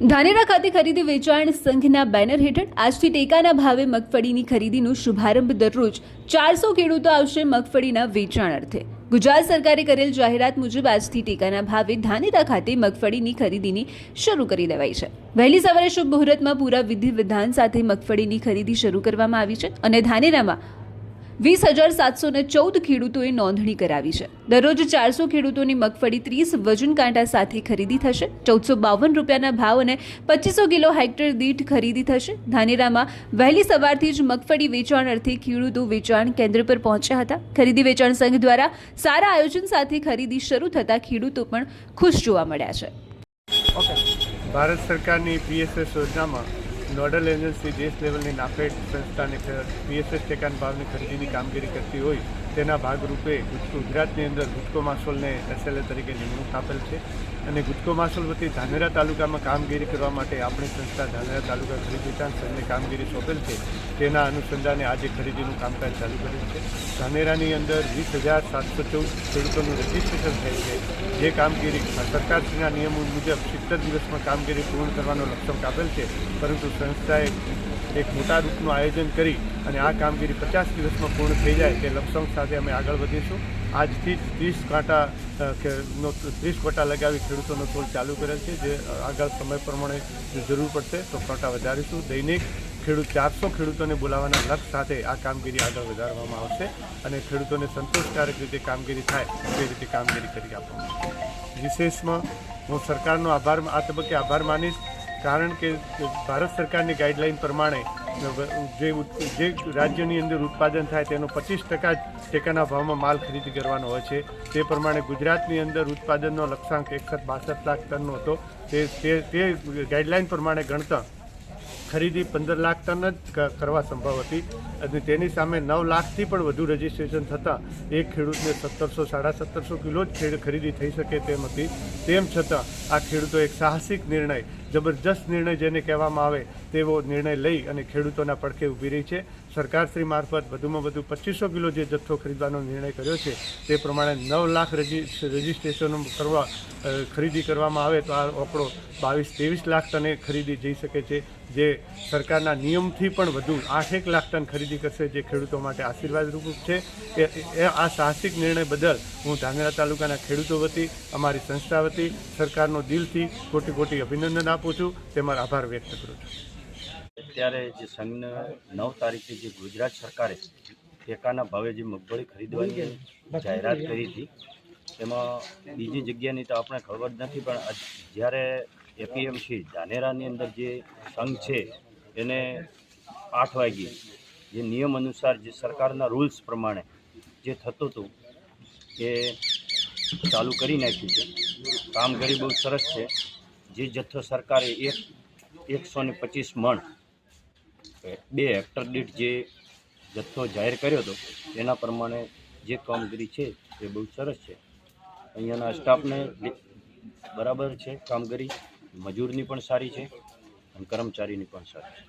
ધાનેરા ખાતે ખરીદી વેચાણ સંઘના બેનર હેઠળ આજથી ટેકાના ભાવે મગફળીની ખરીદીનો શુભારંભ દરરોજ. ચારસો ખેડૂતો આવશે મગફળીના વેચાણ અર્થે. ગુજરાત સરકારે કરેલ જાહેરાત મુજબ આજથી ટેકાના ભાવે ધાનેરા ખાતે મગફળીની ખરીદીની શરૂ કરી દેવાઈ છે. વહેલી સવારે શુભ મુહૂર્તમાં પૂરા વિધિ વિધાન સાથે મગફળીની ખરીદી શરૂ કરવામાં આવી છે અને ધાનેરામાં વીસ હજાર સાતસો ને ચૌદ ખેડૂતોએ નોંધણી કરાવી છે. દરરોજ ચારસો ખેડૂતોની મગફળી ત્રીસ વજન કાંટા સાથે ખરીદી થશે. ચૌદસો બાવન રૂપિયાના ભાવ અને પચીસો કિલો હેક્ટર દીઠ ખરીદી થશે. ધાનેરામાં વહેલી સવારથી જ મગફળી વેચાણ અર્થે ખેડૂતો વેચાણ કેન્દ્ર પર પહોંચ્યા હતા. ખરીદી વેચાણ સંઘ દ્વારા સારા આયોજન સાથે ખરીદી શરૂ થતાં ખેડૂતો પણ ખુશ જોવા મળ્યા છે. ભારત સરકારની પીએસએસ યોજનામાં નોડલ એજન્સી દેશ લેવલની નાફેડ સંસ્થાની પીએસએસ ટેકાન ભાવની ખરીદીની કામગીરી કરતી હોય તેના ભાગરૂપે ગુજ- ગુજરાતની અંદર ગુજકો માસોલને એસએલએ તરીકે નિમણૂક આપેલ છે અને ગુજકો માસોલ વતી ધાનેરા તાલુકામાં કામગીરી કરવા માટે આપણી સંસ્થા ધાનેરા તાલુકા ખરીદી વેચાણ સંઘને કામગીરી સોંપેલ છે. તેના અનુસંધાને આજે ખરીદીનું કામકાજ ચાલુ કર્યું છે. ધાનેરાની અંદર વીસ હજાર સાતસો ચૌદ ખેડૂતોનું રજીસ્ટ્રેશન થયેલ છે. જે કામગીરી સરકારશ્રીના નિયમો મુજબ સિત્તેર દિવસમાં કામગીરી પૂર્ણ કરવાનો લક્ષ્યાંક આપેલ છે. પરંતુ સંસ્થાએ એક મોટા રૂપનું આયોજન કરી અને આ કામગીરી પચાસ દિવસમાં પૂર્ણ થઈ જાય તે લક્ષ્યાંક સાથે અમે આગળ વધીશું. આજથી જ ત્રીસ કાંટા નો, ત્રીસ કોટા લગાવી ખેડૂતોનો તોલ ચાલુ કરેલ છે. જે આગળ સમય પ્રમાણે જરૂર પડશે તો કોટા વધારીશું. દૈનિક ખેડૂત, ચારસો ખેડૂતોને બોલાવવાના લક્ષ્ય સાથે આ કામગીરી આગળ વધારવામાં આવશે અને ખેડૂતોને સંતોષકારક રીતે કામગીરી થાય તે રીતે કામગીરી કરી આપવામાં આવશે. વિશેષમાં હું સરકારનો આભાર, આ તબક્કે આભાર માનીશ. કારણ કે ભારત સરકારની ગાઈડલાઈન પ્રમાણે જે જે રાજ્યની અંદર ઉત્પાદન થાય તેનો પચીસ ટકા ટેકાના ભાવમાં માલ ખરીદી કરવાનો હોય છે. તે પ્રમાણે ગુજરાતની અંદર ઉત્પાદનનો લક્ષ્યાંક એકસઠ બાસઠ લાખ ટનનો હતો. તે તે ગાઈડલાઈન પ્રમાણે ગણતા ખરીદી પંદર લાખ ટન જ કરવા સંભવ હતી. અને તેની સામે નવ લાખથી પણ વધુ રજીસ્ટ્રેશન થતાં એક ખેડૂતને સત્તરસો સાડા સત્તરસો કિલો જ ખરીદી થઈ શકે તેમ હતી. તેમ છતાં આ ખેડૂતો એક સાહસિક નિર્ણય જબરજસ્ત નિર્ણય જેને કહેવામાં આવે તેવો નિર્ણય લઈ અને ખેડૂતોના પડખે ઊભી રહી છે. સરકારશ્રી મારફત વધુમાં વધુ પચીસો કિલો જે જથ્થો ખરીદવાનો નિર્ણય કર્યો છે, તે પ્રમાણે નવ લાખ રજિસ્ટ્રેશનો કરવા ખરીદી કરવામાં આવે તો આ આંકડો બાવીસ, ત્રેવીસ લાખ ટને ખરીદી જઈ શકે છે, જે સરકારના નિયમથી પણ વધુ આઠેક લાખ ટન ખરીદી કરશે, જે ખેડૂતો માટે આશીર્વાદરૂપ છે. એ એ, આ સાહસિક નિર્ણય બદલ હું ધાનેરા તાલુકાના ખેડૂતો વતી, અમારી સંસ્થા વતી, સરકારનો દિલથી કોટી કોટી અભિનંદન આપું છું. તેમાં આભાર વ્યક્ત કરું છું. અત્યારે જે સંઘને નવ તારીખે જે ગુજરાત સરકારે ટેકાના ભાવે જે મગફળી ખરીદવાની જાહેરાત કરી હતી, એમાં બીજી જગ્યાની તો આપણે ખબર નથી, પણ જ્યારે એપીએમસી ધાનેરાની અંદર જે સંઘ છે, એને આઠ વાગ્યે જે નિયમ અનુસાર જે સરકારના રૂલ્સ પ્રમાણે જે થતું હતું, એ ચાલુ કરી નાખ્યું છે. કામગીરી બહુ સરસ છે. જે જથ્થો સરકારે એક, એકસો ને પચીસ મણ બે હેક્ટર દીઠ જે જથ્થો જાહેર કર્યો હતો, એના પ્રમાણે જે કામગીરી છે, એ બહુ સરસ છે. અહીંયાના સ્ટાફને બરાબર છે કામગીરી, મજૂરની પણ સારી છે અને કર્મચારીની પણ સારી છે.